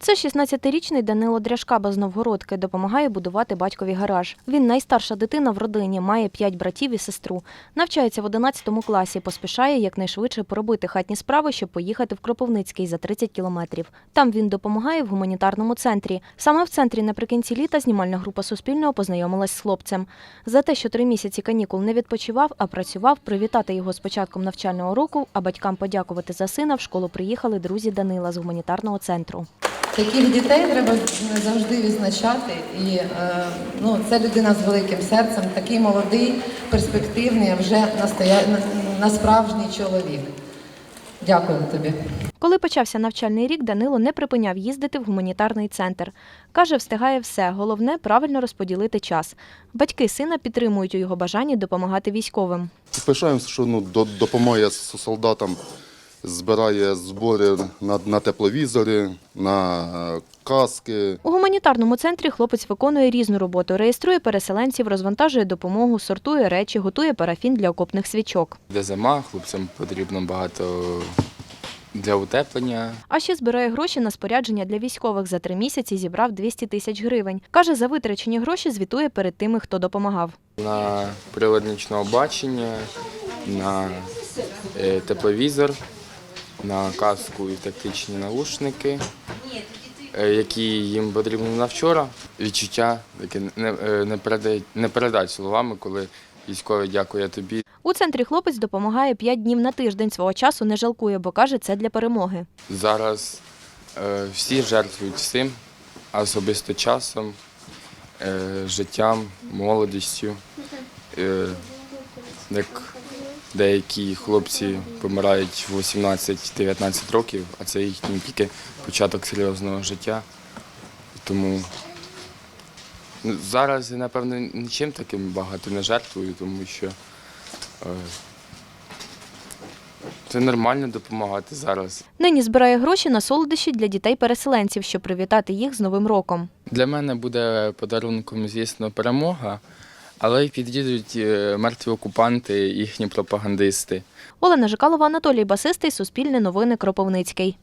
Це 16-річний Данило Дряшкаба з Новгородки допомагає будувати батькові гараж. Він найстарша дитина в родині, має п'ять братів і сестру. Навчається в 11 класі, поспішає якнайшвидше поробити хатні справи, щоб поїхати в Кропивницький за 30 кілометрів. Там він допомагає в гуманітарному центрі. Саме в центрі наприкінці літа знімальна група Суспільного познайомилась з хлопцем. За те, що три місяці канікул не відпочивав, а працював, привітати його з початком навчального року, а батькам подякувати за сина в школу приїхали друзі Данила з гуманітарного центру. Таких дітей треба завжди відзначати. І е, ну, це людина з великим серцем, такий молодий, перспективний, а вже настоя... на, на чоловік. Дякую тобі. Коли почався навчальний рік, Данило не припиняв їздити в гуманітарний центр. Каже, встигає все. Головне правильно розподілити час. Батьки сина підтримують у його бажанні допомагати військовим. Пишаємося, що ну, до- допомагає с- солдатам, збирає збори на, на тепловізори, на е, каски. У гуманітарному центрі хлопець виконує різну роботу, реєструє переселенців, розвантажує допомогу, сортує речі, готує парафін для окопних свічок. Де зима, хлопцям потрібно багато для утеплення. А ще збирає гроші на спорядження для військових. За три місяці зібрав 200 тисяч гривень. Каже, за витрачені гроші звітує перед тими, хто допомагав. На приладнічного бачення, на е, тепловізор, на каску і тактичні наушники, е, які їм потрібно на вчора. Відчуття таке не, е, не, передать, не передать словами, коли військовий дякує тобі. У центрі хлопець допомагає 5 днів на тиждень. Свого часу не жалкує, бо каже, це для перемоги. Зараз е, всі жертвують всім, особисто часом, е, життям, молодістю. Е, як деякі хлопці помирають в 18-19 років, а це їхній тільки початок серйозного життя. Тому ну, зараз я, напевно, нічим таким багато не жертвую, тому що е, це нормально допомагати зараз. Нині збирає гроші на солодощі для дітей-переселенців, щоб привітати їх з Новим роком. Для мене буде подарунком, звісно, перемога, але й під'їдуть е, мертві окупанти, їхні пропагандисти. Олена Жикалова, Анатолій Басистий, Суспільне новини Кропивницький.